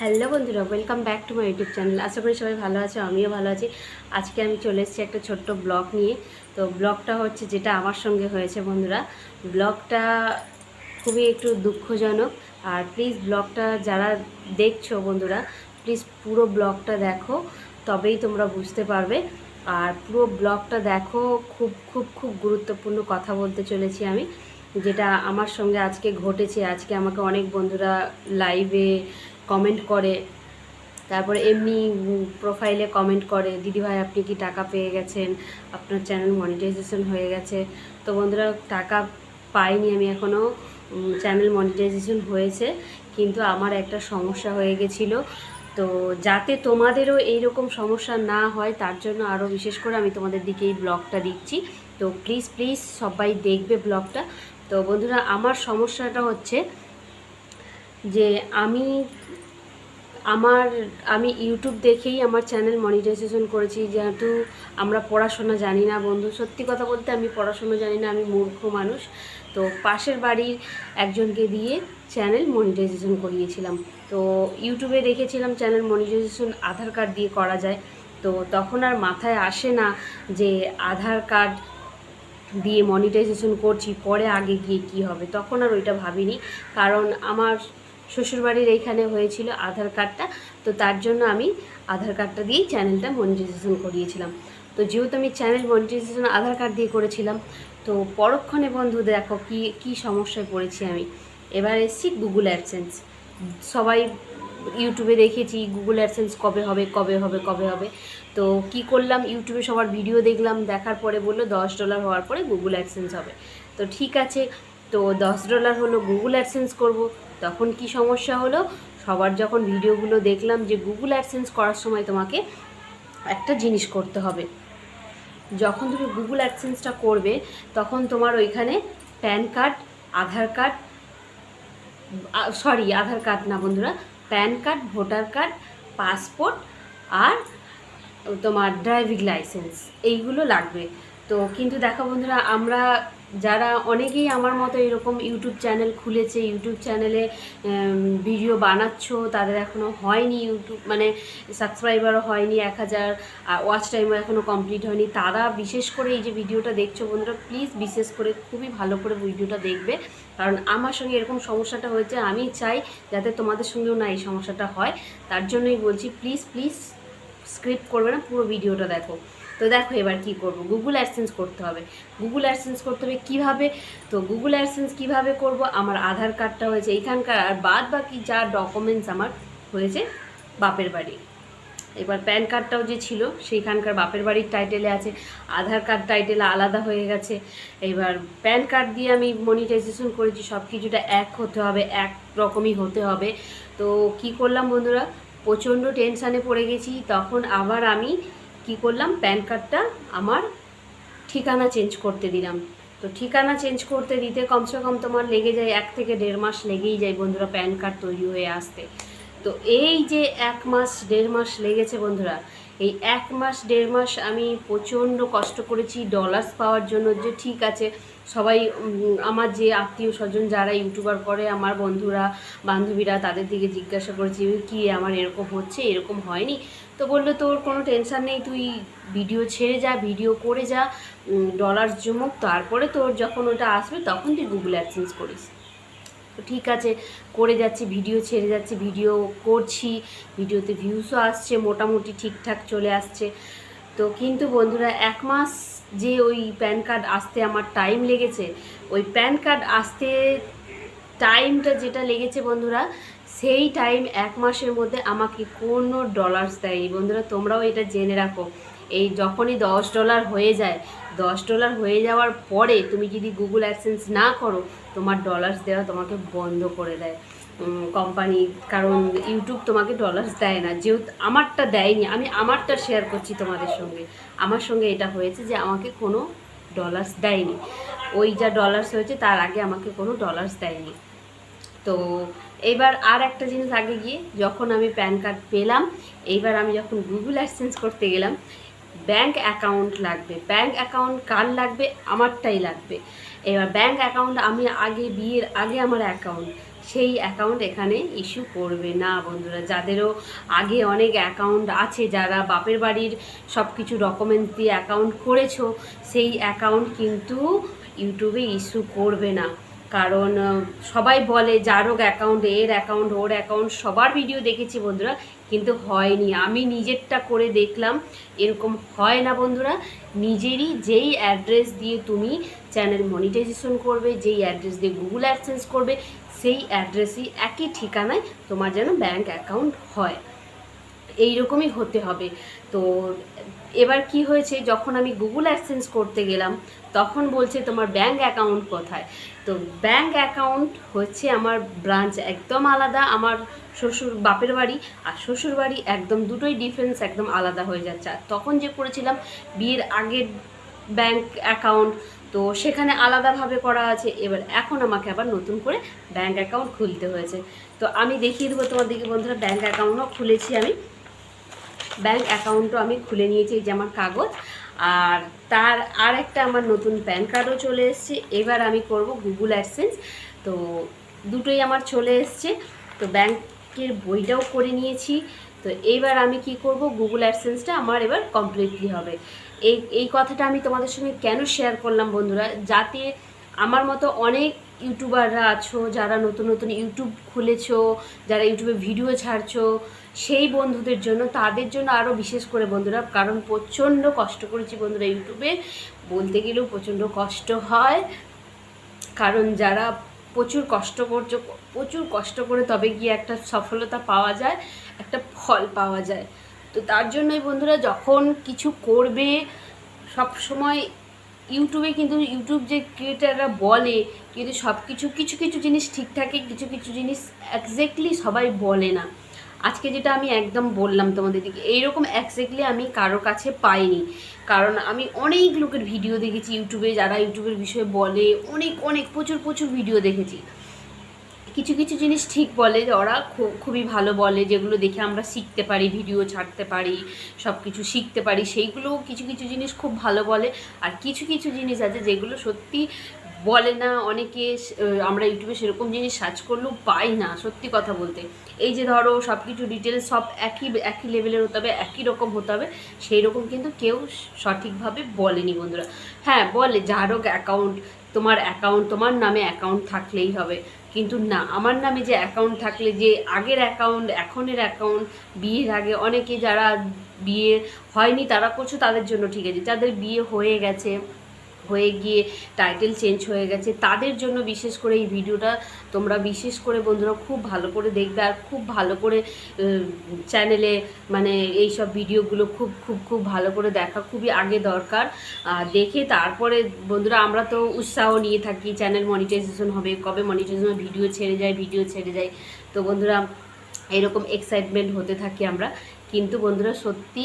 Hello বন্ধুরা welcome back to my YouTube channel আশা করি সবাই ভালো আছে, আমিও ভালো আছি। আজকে আমি চলে এসেছি একটা ছোট্ট ব্লগ নিয়ে। তো ব্লগটা হচ্ছে যেটা আমার সঙ্গে হয়েছে বন্ধুরা। ব্লগটা খুবই একটু দুঃখজনক। আর প্লিজ ব্লগটা যারা দেখছ বন্ধুরা প্লিজ পুরো ব্লগটা দেখো, তবেই তোমরা বুঝতে পারবে। আর পুরো ব্লগটা দেখো, খুব খুব খুব গুরুত্বপূর্ণ কথা বলতে চলেছি আমি, যেটা আমার সঙ্গে আজকে ঘটেছে। আজকে আমাকে অনেক বন্ধুরা লাইভে কমেন্ট করে। তারপরে এমনি প্রোফাইলে কমেন্ট করে দিদিভাই আপনি কি টাকা পেয়ে গেছেন? আপনার চ্যানেল মনিটাইজেশন হয়ে গেছে। তো বন্ধুরা, টাকা পাইনি আমি এখনও চ্যানেল মনিটাইজেশন হয়েছে, কিন্তু আমার একটা সমস্যা হয়ে গেছিল। তো যাতে তোমাদেরও এইরকম সমস্যা না হয়, তার জন্য আরও বিশেষ করে আমি তোমাদের দিকে এই ব্লগটা দিচ্ছি। তো প্লিজ প্লিজ সবাই দেখবে ব্লগটা। তো বন্ধুরা, আমার সমস্যাটা হচ্ছে যে আমি আমার, আমি ইউটিউব দেখেই আমার চ্যানেল মনিটাইজেশন করেছি, যেহেতু আমরা পড়াশোনা জানি না বন্ধু। সত্যি কথা বলতে আমি পড়াশোনা জানি না, আমি মূর্খ মানুষ। তো পাশের বাড়ির একজনকে দিয়ে চ্যানেল মনিটাইজেশন করিয়েছিলাম। তো ইউটিউবে দেখেছিলাম চ্যানেল মনিটাইজেশন আধার কার্ড দিয়ে করা যায়। তো তখন আর মাথায় আসে না যে আধার কার্ড দিয়ে মনিটাইজেশন করছি, পরে আগে গিয়ে কি হবে? তখন আর ওইটা ভাবিনি। কারণ আমার শ্বশুরবাড়ির এইখানে হয়েছিল আধার কার্ডটা, তো তার জন্য আমি আধার কার্ডটা দিয়েই চ্যানেলটা মনিটাইজেশন করিয়েছিলাম। তো যেহেতু আমি চ্যানেল মনিটাইজেশন, আধার কার্ড দিয়ে করেছিলাম, তো পরক্ষণে বন্ধু দেখো কি কি সমস্যায় পড়েছি আমি। এবার এসেছি গুগল অ্যাডসেন্স সবাই ইউটিউবে দেখেছি গুগল অ্যাডসেন্স কবে হবে কবে হবে কবে হবে। তো কি করলাম, ইউটিউবে সবার ভিডিও দেখলাম, দেখার পরে বলল দশ ডলার হওয়ার পরে গুগল অ্যাডসেন্স হবে। তো ঠিক আছে তো দশ ডলার হলো গুগল অ্যাডসেন্স করব। তখন কি সমস্যা হলো? সবার যখন ভিডিওগুলো দেখলাম যে গুগল অ্যাডসেন্স করার সময় তোমাকে একটা জিনিস করতে হবে। যখন তুমি গুগল অ্যাডসেন্সটা করবে, তখন তোমার ওইখানে PAN card, Aadhaar card sorry, Aadhaar card না বন্ধুরা, PAN card, voter card, passport আর তোমার ড্রাইভিং লাইসেন্স, এইগুলো লাগবে। তো কিন্তু দেখো বন্ধুরা, আমরা যারা অনেকেই আমার মতো এরকম ইউটিউব চ্যানেল খুলেছে, ইউটিউব চ্যানেলে ভিডিও বানাচ্ছ, তাদের এখনও হয়নি ইউটিউব মানে সাবস্ক্রাইবারও হয়নি এক হাজার ওয়াচ টাইমও এখনও কমপ্লিট হয়নি। তারা বিশেষ করে এই যে ভিডিওটা দেখছ বন্ধুরা প্লিজ বিশেষ করে খুবই ভালো করে ভিডিওটা দেখবে। কারণ আমার সঙ্গে এরকম সমস্যাটা হয়েছে, আমি চাই যাতে তোমাদের সঙ্গেও না এই সমস্যাটা হয়। তার জন্যই বলছি প্লিজ প্লিজ স্ক্রিপ্ট করবে না, পুরো ভিডিওটা দেখো। তো দেখো এবার কি করব? গুগল অ্যাডসেন্স করতে হবে। গুগল অ্যাডসেন্স করতে হবে কীভাবে? তো গুগল অ্যাডসেন্স কীভাবে করব? আমার আধার কার্ডটা হয়েছে এইখানকার, আর বাদ বাকি যা ডকুমেন্টস আমার হয়েছে বাপের বাড়ি। এবার প্যান কার্ডটাও যে ছিল, সেইখানকার বাপের বাড়ির টাইটেলে আছে। আধার কার্ড টাইটেল আলাদা হয়ে গেছে। এবার প্যান কার্ড দিয়ে আমি মনিটাইজেশন করেছি সব কিছুটা এক হতে হবে, এক রকমই হতে হবে। তো কি করলাম বন্ধুরা? প্রচণ্ড টেনশানে পড়ে গেছি। তখন আবার আমি কি করলাম? প্যান কার্ডটা আমার ঠিকানা চেঞ্জ করতে দিলাম। তো ঠিকানা চেঞ্জ করতে দিতে কমসে কম তোমার লেগে যায় এক থেকে দেড় মাস লেগেই যায় বন্ধুরা প্যান কার্ড তৈরি হয়ে আসতে। তো এই যে এক মাস, দেড় মাস লেগেছে বন্ধুরা, এই এক মাস, দেড় মাস আমি প্রচণ্ড কষ্ট করেছি ডলার্স পাওয়ার জন্য যে ঠিক আছে, সবাই আমার যে আত্মীয় স্বজন যারা ইউটিউবার করে, আমার বন্ধুরা, বান্ধবীরা তাদের দিকে জিজ্ঞাসা করেছি, কি আমার এরকম হচ্ছে? এরকম হয়নি। তো বলল, তোর কোনো টেনশান নেই, তুই ভিডিও ছেড়ে যা ভিডিও করে যা ডলার জমুক তারপরে তোর যখন ওটা আসবে, তখন তুই গুগল অ্যাডসেন্স করিস। তো ঠিক আছে, করে যাচ্ছি ভিডিও ছেড়ে যাচ্ছি ভিডিও করছি ভিডিওতে ভিউসও আসছে, মোটামুটি ঠিকঠাক চলে আসছে। তো কিন্তু বন্ধুরা, এক মাস যে ওই প্যান কার্ড আসতে আমার টাইম লেগেছে, ওই প্যান কার্ড আসতে টাইমটা যেটা লেগেছে বন্ধুরা সেই টাইম এক মাসের মধ্যে আমাকে কোনো ডলার্স দেয়নি বন্ধুরা, তোমরাও এটা জেনে রাখো। এই যখনই দশ ডলার হয়ে যায়, দশ ডলার হয়ে যাওয়ার পরে তুমি যদি গুগল অ্যাডসেন্স না করো, তোমার ডলার্স দেওয়া তোমাকে বন্ধ করে দেয়। কোম্পানি কারণ ইউটিউব তোমাকে ডলার্স দেয় না। যেহেতু আমারটা দেয়নি, আমি আমারটা শেয়ার করছি তোমাদের সঙ্গে। আমার সঙ্গে এটা হয়েছে যে আমাকে কোনো ডলার্স দেয়নি। ওই যা ডলার্স হয়েছে, তার আগে আমাকে কোনো ডলার্স দেয়নি। তো এইবার আর একটা জিনিস আগে গিয়ে, যখন আমি প্যান কার্ড পেলাম, এইবার আমি যখন গুগল অ্যাডসেন্স করতে গেলাম, ব্যাংক অ্যাকাউন্ট লাগবে। ব্যাংক অ্যাকাউন্ট কার লাগবে? আমারটাই লাগবে। এবার ব্যাংক অ্যাকাউন্ট, আমি আগে বিয়ের আগে আমার অ্যাকাউন্ট, সেই অ্যাকাউন্ট এখানে ইস্যু করবে না বন্ধুরা। যাদেরও আগে অনেক অ্যাকাউন্ট আছে, যারা বাপের বাড়ির সব কিছু ডকুমেন্টস দিয়ে অ্যাকাউন্ট করেছ, সেই অ্যাকাউন্ট কিন্তু ইউটিউবে ইস্যু করবে না। কারণ সবাই বলে যার হোক অ্যাকাউন্ট এর অ্যাকাউন্ট ওর অ্যাকাউন্ট সবার ভিডিও দেখেছি বন্ধুরা, কিন্তু হয়নি। আমি নিজেরটা করে দেখলাম, এরকম হয় না বন্ধুরা। নিজেরই যেই অ্যাড্রেস দিয়ে তুমি চ্যানেল মনিটাইজেশন করবে, যেই অ্যাড্রেস দিয়ে গুগল অ্যাডসেন্স করবে, সেই অ্যাড্রেসই একই ঠিকানায় তোমার যেন ব্যাংক অ্যাকাউন্ট হয়। এই রকমই হতে হবে। তো এবার কি হয়েছে, যখন আমি গুগল অ্যাডসেন্স করতে গেলাম, তখন বলছে তোমার ব্যাংক অ্যাকাউন্ট কোথায়? তো ব্যাংক অ্যাকাউন্ট হচ্ছে আমার ব্রাঞ্চ একদম আলাদা, আমার শ্বশুর, বাপের বাড়ি আর শ্বশুর বাড়ি একদম দুটোই ডিফারেন্স একদম আলাদা হয়ে যাচ্ছে। আর তখন যে করেছিলাম, বিয়ের আগের ব্যাংক অ্যাকাউন্ট তো সেখানে আলাদাভাবে করা আছে। এবার এখন আমাকে আবার নতুন করে ব্যাংক অ্যাকাউন্ট খুলতে হয়েছে। তো আমি দেখিয়ে দেবো তোমাদেরকে বন্ধুরা ব্যাংক অ্যাকাউন্টও খুলেছি আমি। ব্যাংক অ্যাকাউন্টও আমি খুলে নিয়েছি, এই যে আমার কাগজ। আর তার আর একটা আমার নতুন প্যান কার্ডও চলে এসেছে। এবার আমি করব গুগল অ্যাডসেন্স তো দুটোই আমার চলে এসছে। তো ব্যাংকের বইটাও করে নিয়েছি। তো এইবার আমি কি করব গুগল অ্যাডসেন্সটা আমার এবার কমপ্লিটলি হবে। এই এই কথাটা আমি তোমাদের সঙ্গে কেন শেয়ার করলাম বন্ধুরা? যাতে আমার মতো অনেক ইউটিউবাররা আছো, যারা নতুন নতুন ইউটিউব খুলেছো, যারা ইউটিউবে ভিডিও ছাড়ছো, সেই বন্ধুদের জন্য, তাদের জন্য আরও বিশেষ করে বন্ধুরা, কারণ প্রচণ্ড কষ্ট করেছি বন্ধুরা ইউটিউবে। বলতে গেলেও প্রচণ্ড কষ্ট হয়, কারণ যারা প্রচুর কষ্ট করছ, প্রচুর কষ্ট করে তবে গিয়ে একটা সফলতা পাওয়া যায়, একটা ফল পাওয়া যায়। তো তার জন্যই বন্ধুরা যখন কিছু করবে সব সময় ইউটিউবে কিন্তু ইউটিউব যে ক্রিয়েটাররা বলে কিন্তু সব কিছু কিছু কিছু জিনিস ঠিক থাকে, কিছু কিছু জিনিস একজ্যাক্টলি সবাই বলে না। আজকে যেটা আমি একদম বললাম তোমাদের দিকে, এইরকম একজ্যাক্টলি আমি কারোর কাছে পাইনি। কারণ আমি অনেক লোকের ভিডিও দেখেছি ইউটিউবে, যারা ইউটিউবের বিষয়ে বলে, অনেক অনেক, প্রচুর প্রচুর ভিডিও দেখেছি। কিছু কিছু জিনিস ঠিক বলে, ওরা খুবই ভালো বলে, যেগুলো দেখে আমরা শিখতে পারি, ভিডিও ছাড়তে পারি সব কিছু শিখতে পারি সেইগুলো কিছু কিছু জিনিস খুব ভালো বলে। আর কিছু কিছু জিনিস আছে যেগুলো সত্যি বলে না, অনেকে আমরা ইউটিউবে সেরকম জিনিস সার্চ করলেও পাই না, সত্যি কথা বলতে। এই যে ধরো সব কিছু ডিটেলস সব একই একই লেভেলের হতে হবে, একই রকম হতে হবে সেই রকম কিন্তু কেউ সঠিকভাবে বলেনি বন্ধুরা। হ্যাঁ বলে, যার হোক অ্যাকাউন্ট তোমার অ্যাকাউন্ট তোমার নামে অ্যাকাউন্ট থাকলেই হবে। কিন্তু না, আমার নামে যে অ্যাকাউন্ট থাকলে যে আগের অ্যাকাউন্ট এখনের অ্যাকাউন্ট বিয়ের আগে অনেকে যারা বিয়ে হয়নি তারা করছ তাদের জন্য ঠিক আছে, যাদের বিয়ে হয়ে গেছে হয়ে গিয়ে টাইটেল চেঞ্জ হয়ে গেছে, তাদের জন্য বিশেষ করে এই ভিডিওটা তোমরা বিশেষ করে বন্ধুরা খুব ভালো করে দেখবে আর খুব ভালো করে চ্যানেলে মানে এই সব ভিডিওগুলো খুব খুব খুব ভালো করে দেখা, খুবই আগে দরকার। দেখে তারপরে বন্ধুরা আমরা তো উৎসাহ নিয়ে থাকি চ্যানেল মনিটাইজেশন হবে, কবে মনিটাইজেশন ভিডিও ছেড়ে যায়, ভিডিও ছেড়ে যায়। তো বন্ধুরা এরকম এক্সাইটমেন্ট হতে থাকি আমরা। কিন্তু বন্ধুরা সত্যি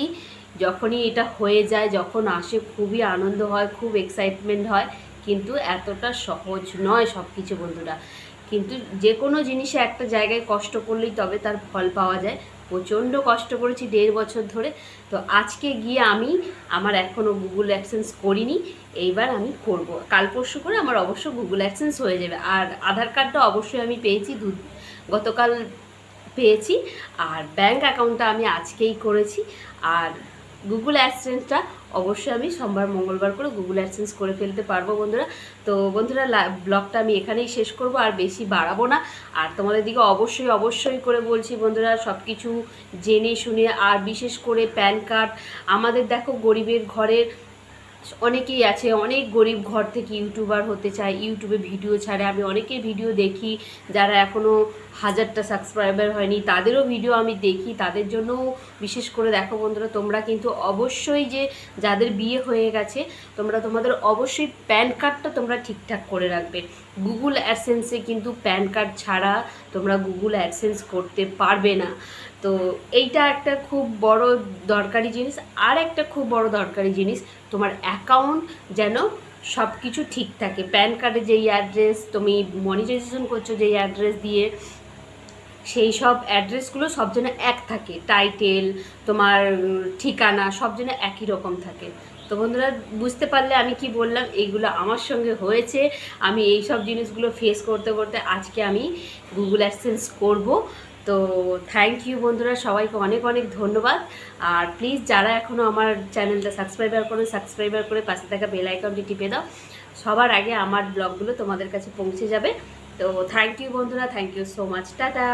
যখনই এটা হয়ে যায়, যখন আসে, খুবই আনন্দ হয়, খুব এক্সাইটমেন্ট হয়, কিন্তু এতটা সহজ নয় সব কিছু বন্ধুরা। কিন্তু যে কোনো জিনিসে একটা জায়গায় কষ্ট করলেই তবে তার ফল পাওয়া যায়। প্রচণ্ড কষ্ট করেছি দেড় বছর ধরে। তো আজকে গিয়ে আমি আমার এখনও গুগল অ্যাডসেন্স করিনি, এইবার আমি করব। কাল পরশু করে আমার অবশ্য গুগল অ্যাডসেন্স হয়ে যাবে। আর আধার কার্ডটা অবশ্যই আমি পেয়েছি, দু, গতকাল পেয়েছি। আর ব্যাংক অ্যাকাউন্টটা আমি আজকেই করেছি। আর গুগল অ্যাডসেন্সটা অবশ্যই আমি সোমবার, মঙ্গলবার করে গুগল অ্যাডসেন্স করে ফেলতে পারব বন্ধুরা। তো বন্ধুরা ব্লগটা আমি এখানেই শেষ করব, আর বেশি বাড়াবো না। আর তোমাদের দিকে অবশ্যই অবশ্যই করে বলছি বন্ধুরা সব কিছু জেনে শুনে, আর বিশেষ করে প্যান কার্ড। আমাদের দেখো গরিবের ঘরের অনেকেই আছে, অনেক গরিব ঘর থেকে ইউটিউবার হতে চায়, ইউটিউবে ভিডিও ছাড়ে। আমি অনেকের ভিডিও দেখি যারা এখনও হাজারটা সাবস্ক্রাইবার হয়নি, তাদেরও ভিডিও আমি দেখি। তাদের জন্যও বিশেষ করে দেখো বন্ধুরা, তোমরা কিন্তু অবশ্যই যে যাদের বিয়ে হয়ে গেছে, তোমরা তোমাদের অবশ্যই প্যান কার্ডটা তোমরা ঠিকঠাক করে রাখবে। গুগল অ্যাডসেন্সে কিন্তু প্যান কার্ড ছাড়া তোমরা গুগল অ্যাডসেন্স করতে পারবে না। তো এইটা একটা খুব বড় দরকারি জিনিস। আর একটা খুব বড় দরকারি জিনিস তোমার অ্যাকাউন্ট যেন সব কিছু ঠিক থাকে। প্যান কার্ডে যেই অ্যাড্রেস তুমি মনিটাইজেশন করছ যেই অ্যাড্রেস দিয়ে, সেই সব অ্যাড্রেসগুলো সব যেন এক থাকে। টাইটেল তোমার ঠিকানা সব যেন একই রকম থাকে। তো বন্ধুরা, বুঝতে পারলে আমি কি বললাম? এইগুলো আমার সঙ্গে হয়েছে। আমি এই সব জিনিসগুলো ফেস করতে করতে আজকে আমি গুগল অ্যাডসেন্স করব। তো থ্যাংক ইউ বন্ধুরা, সবাইকে অনেক অনেক ধন্যবাদ। আর প্লিজ যারা এখনও আমার চ্যানেলটা সাবস্ক্রাইবার করে সাবস্ক্রাইবার করে পাশে থাকা বেল আইকনটি টিপে দাও। সবার আগে আমার ব্লগগুলো তোমাদের কাছে পৌঁছে যাবে। তো থ্যাংক ইউ বন্ধুরা thank you so much tata.